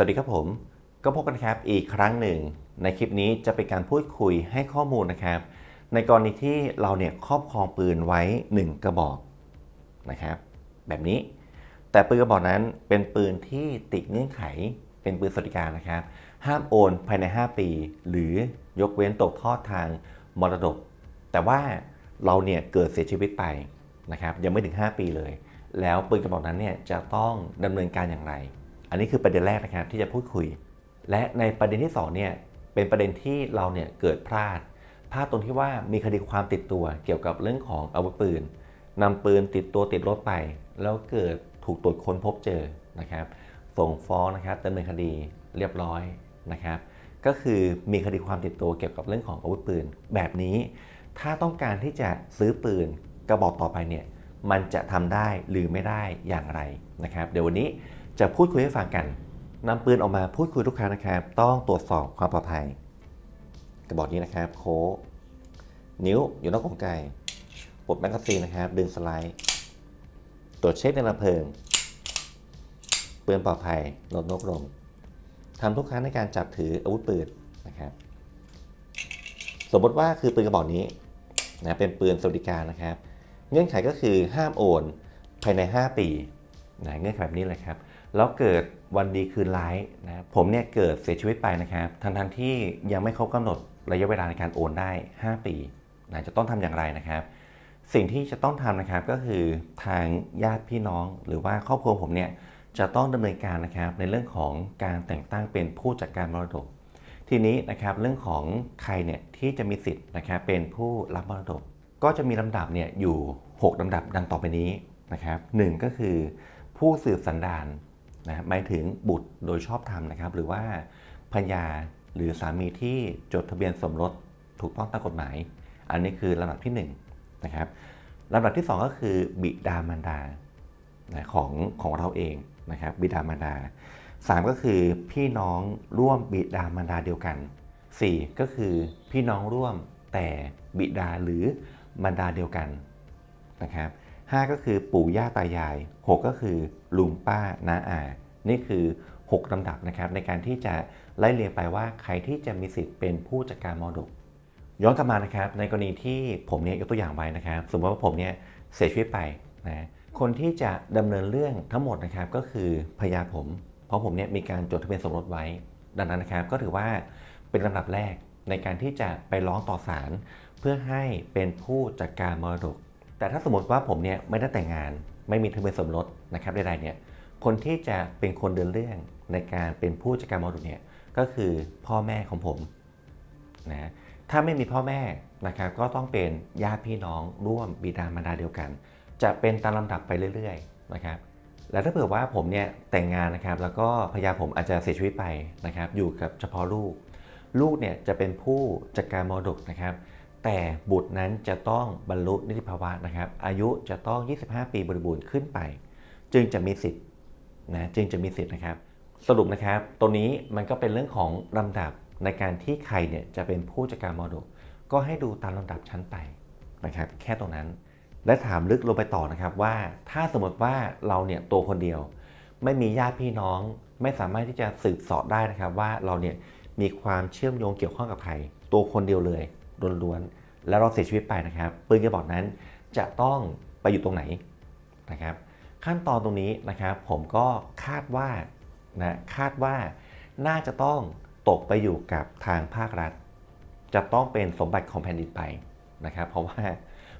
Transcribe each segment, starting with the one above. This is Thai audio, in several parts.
วัสดีครับผม ก็พบกันครับอีกครั้งหนึ่ง ในคลิปนี้จะเป็นการพูดคุยให้ข้อมูลนะครับ ในกรณีที่เราเนี่ยครอบครองปืนไว้ 1 กระบอกนะครับ แบบนี้ แต่ปืนกระบอกนั้นเป็นปืนที่ติดเงื่อนไข เป็นปืนสวัสดิการนะครับ ห้ามโอนภายใน 5 ปี หรือยกเว้นตกทอดทางมรดก แต่ว่าเราเนี่ยเกิดเสียชีวิตไปนะครับ ยังไม่ถึง 5 ปีเลย แล้วปืนกระบอกนั้นเนี่ยจะต้องดำเนินการอย่างไร อันนี้คือประเด็นแรกนะครับที่จะพูดคุย และในประเด็นที่2เนี่ยเป็นประเด็นที่เราเนี่ยเกิดพลาดพลาดตรงที่ว่ามีคดีความติดตัวเกี่ยวกับเรื่องของอาวุธปืนนำปืนติดตัวติดรถไป แล้วเกิดถูกตรวจค้นพบเจอนะครับ ส่งฟ้องนะครับดำเนินคดีเรียบร้อยนะครับ ก็คือมีคดีความติดตัวเกี่ยวกับเรื่องของอาวุธปืน แบบนี้ ถ้าต้องการที่จะซื้อปืนกระบอกต่อไปเนี่ยมันจะทำได้หรือไม่ได้อย่างไรนะครับ เดี๋ยววันนี้ จะพูดคุยให้ฟังกันนำปืนออกมาพูดคุยทุกครั้งนะครับ ต้องตรวจสอบความปลอดภัย กระบอกนี้นะครับ โค้งนิ้วอยู่นอกกรงไกปลดแมกกาซีนนะครับ ดึงสไลด์ ตรวจเช็คในลำเพลิงปืนปลอดภัยลดนกลมทำทุกครั้งในการจับถืออาวุธปืนนะครับ สมมติว่าคือปืนกระบอกนี้นะเป็นปืนสวัสดิการนะครับ เงื่อนไขก็คือห้ามโอนภายใน 5 ปีนะเงื่อนไขแบบนี้เลยครับ แล้วเกิดวันดีคืนร้ายนะผมเนี่ยเกิดเสียชีวิตไปนะครับทั้งทันๆที่ยังไม่ครบกำหนดระยะเวลาในการโอนได้ 5 ปีนะจะต้องทำอย่างไรนะครับ สิ่งที่จะต้องทำนะครับก็คือทางญาติพี่น้องหรือว่าครอบครัวผมเนี่ยจะต้องดำเนินการนะครับในเรื่องของการแต่งตั้งเป็นผู้จัดการมรดก ทีนี้นะครับเรื่องของใครเนี่ยที่จะมีสิทธิ์นะครับเป็นผู้รับมรดก ก็จะมีลำดับเนี่ยอยู่ 6ลำดับดังต่อไปนี้นะครับหนึ่งก็คือผู้สืบสันดาน นะหมายถึงบุตรโดยชอบธรรมนะครับ หรือว่าภรรยาหรือสามีที่จดทะเบียนสมรสถูกต้องตามกฎหมาย อันนี้คือลำดับที่1นะครับลำดับที่ 2 ก็คือบิดามารดานะของของเราเองนะครับบิดามารดา 3 ก็คือพี่น้องร่วมบิดามารดาเดียวกัน 4 ก็คือพี่น้องร่วมแต่บิดาหรือมารดาเดียวกันนะครับ 5 ก็คือปู่ย่าตายาย 6 ก็คือลุงป้าน้าอา นี่คือ 6ลำดับนะครับในการที่จะไล่เรียงไปว่าใครที่จะมีสิทธิ์เป็นผู้จัดการมรดก ย้อนกลับมานะครับ ในกรณีที่ผมเนี่ยยกตัวอย่างไว้นะครับ สมมติว่าผมเนี่ยเสียชีวิตไปนะคนที่จะดำเนินเรื่องทั้งหมดนะครับก็คือภรรยาผม เพราะผมเนี่ยมีการจดทะเบียนสมรสไว้ ดังนั้นนะครับก็ถือว่าเป็นลำดับแรกในการที่จะไปร้องต่อศาลเพื่อให้เป็นผู้จัดการมรดก แต่ถ้าสมมติว่าผมเนี่ยไม่ได้แต่งงาน ไม่มีทะเบียนสมรสนะครับใดๆเนี่ยคนที่จะเป็นคนเดินเรื่องในการเป็นผู้จัดการมรดกเนี่ยก็คือพ่อแม่ของผมนะถ้าไม่มีพ่อแม่นะครับก็ต้องเป็นญาติพี่น้องร่วมบิดามารดาเดียวกัน จะเป็นตามลำดับไปเรื่อยๆนะครับแล้วถ้าเผื่อว่าผมเนี่ยแต่งงานนะครับแล้วก็ภรรยาผมอาจจะเสียชีวิตไปนะครับอยู่กับเฉพาะลูก ลูกเนี่ยจะเป็นผู้จัดการมรดกนะครับ แต่บุตรนั้นจะต้องบรรลุนิติภาวะนะครับ อายุจะต้อง 25 ปีบริบูรณ์ขึ้นไป จึงจะมีสิทธิ์นะจึงจะมีสิทธิ์นะครับ สรุปนะครับตัวนี้มันก็เป็นเรื่องของลำดับในการที่ใครเนี่ยจะเป็นผู้จัดการมรดก ก็ให้ดูตามลำดับชั้นไปนะครับ แค่ตรงนั้น และถามลึกลงไปต่อนะครับว่าถ้าสมมติว่าเราเนี่ยตัวคนเดียว ไม่มีญาติพี่น้องไม่สามารถที่จะสืบสอบได้นะครับ ว่าเราเนี่ยมีความเชื่อมโยงเกี่ยวข้องกับใครตัวคนเดียวเลย ล้วนๆ แล้วเราเสียชีวิตไปนะครับปืนกระบอกนั้นจะต้องไปอยู่ตรงไหนนะครับ ขั้นตอนตรงนี้นะครับ ผมก็คาดว่านะคาดว่าน่าจะต้องตกไปอยู่กับทางภาครัฐ จะต้องเป็นสมบัติของแผ่นดินไปนะครับ เพราะว่า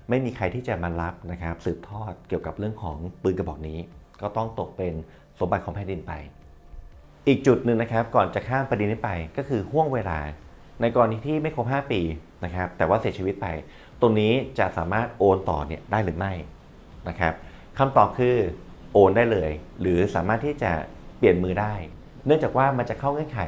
ไม่มีใครที่จะมารับนะครับ สืบทอดเกี่ยวกับเรื่องของปืนกระบอกนี้ ก็ต้องตกเป็นสมบัติของแผ่นดินไป อีกจุดหนึ่งนะครับ ก่อนจะข้ามประเด็นนี้ไปก็คือห่วงเวลา ในกรณีที่ไม่ครบ 5 ปีนะครับแต่ว่าเสียชีวิตไป ตรงนี้จะสามารถโอนต่อเนี่ยได้หรือไม่นะครับคำตอบคือโอนได้เลย หรือสามารถที่จะเปลี่ยนมือได้ เนื่องจากว่ามันจะเข้าเงื่อนไข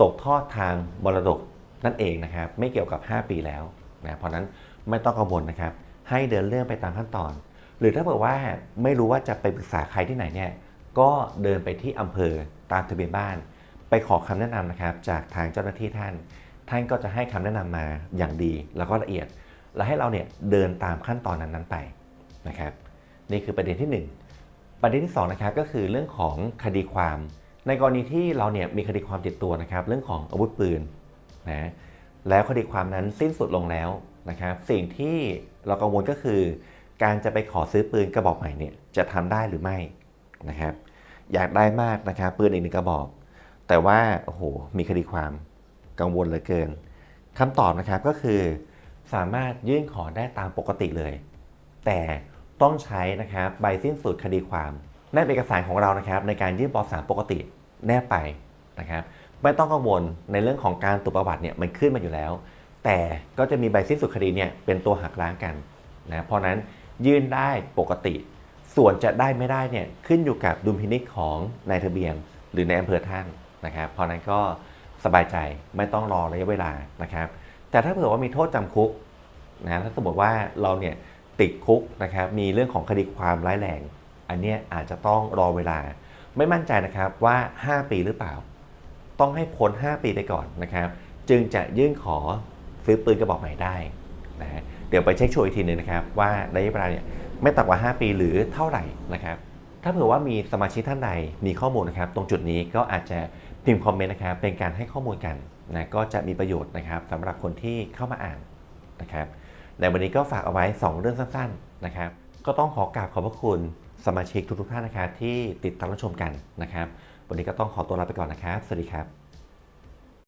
ตกทอดทางมรดกนั่นเองนะครับไม่เกี่ยวกับ 5 ปีแล้วนะเพราะนั้นไม่ต้องกังวลนะครับ ให้เดินเรื่องไปตามขั้นตอน หรือถ้าเกิดว่าไม่รู้ว่าจะไปปรึกษาใครที่ไหนเนี่ยก็เดินไปที่อำเภอตามทะเบียนบ้าน ไปขอคำแนะนำนะครับจากทางเจ้าหน้าที่ท่าน ท่านก็จะให้คำแนะนำมาอย่างดีแล้วก็ละเอียด และให้เราเนี่ยเดินตามขั้นตอนนั้นๆไปนะครับ นี่คือประเด็นที่ 1 ประเด็นที่2นะครับก็คือเรื่องของคดีความ ในกรณีที่เราเนี่ยมีคดีความติดตัวนะครับ เรื่องของอาวุธปืนนะแล้วคดีความนั้นสิ้นสุดลงแล้วนะครับ สิ่งที่เรากังวลก็คือ การจะไปขอซื้อปืนกระบอกใหม่เนี่ยจะทำได้หรือไม่นะครับ อยากได้มากนะครับปืนอีกหนึ่งกระบอก แต่ว่าโอ้โหมีคดีความ กังวลเหลือเกินคำตอบนะครับก็คือ สามารถยื่นขอได้ตามปกติเลย แต่ต้องใช้นะครับใบสิ้นสุดคดีความแนบเอกสารของเรานะครับในการยื่นป .3 ปกติแนบไปนะครับไม่ต้องกังวลในเรื่องของการตรวจประวัติเนี่ยมันขึ้นมาอยู่แล้ว แต่ก็จะมีใบสิ้นสุดคดีเนี่ยเป็นตัวหักล้างกันนะเพราะนั้นยื่นได้ปกติ ส่วนจะได้ไม่ได้เนี่ยขึ้นอยู่กับดุลพินิจของนายทะเบียน หรือในอำเภอท่านนะครับเพราะนั้นก็ สบายใจไม่ต้องรอระยะเวลานะครับ แต่ถ้าเผื่อว่ามีโทษจำคุกนะถ้าสมมติว่าเราเนี่ยติดคุกนะครับมีเรื่องของคดีความร้ายแรง อันเนี้ยอาจจะต้องรอเวลา ไม่มั่นใจนะครับว่า 5 ปีหรือเปล่า ต้องให้พ้น 5 ปีไปก่อนนะครับ จึงจะยื่นขอซื้อปืนกระบอกใหม่ได้นะเดี๋ยวไปเช็คชัวร์อีกทีหนึงนะครับ ว่าระยะเวลาเนี่ยไม่ต่ำกว่า 5 ปีหรือเท่าไหร่นะครับ ถ้าเผื่อว่ามีสมาชิกท่านใดมีข้อมูลนะครับ ตรงจุดนี้ก็อาจจะ พิมพ์คอมเมนต์นะครับเป็นการให้ข้อมูลกันนะก็จะมีประโยชน์นะครับสำหรับคนที่เข้ามาอ่านนะครับในวันนี้ก็ฝากเอาไว้ 2 เรื่องสั้นๆนะครับก็ต้องขอกราบขอบพระคุณสมาชิกทุกๆท่านนะครับที่ติดตามรับชมกันนะครับ วันนี้ก็ต้องขอตัวลาไปก่อนนะครับ สวัสดีครับ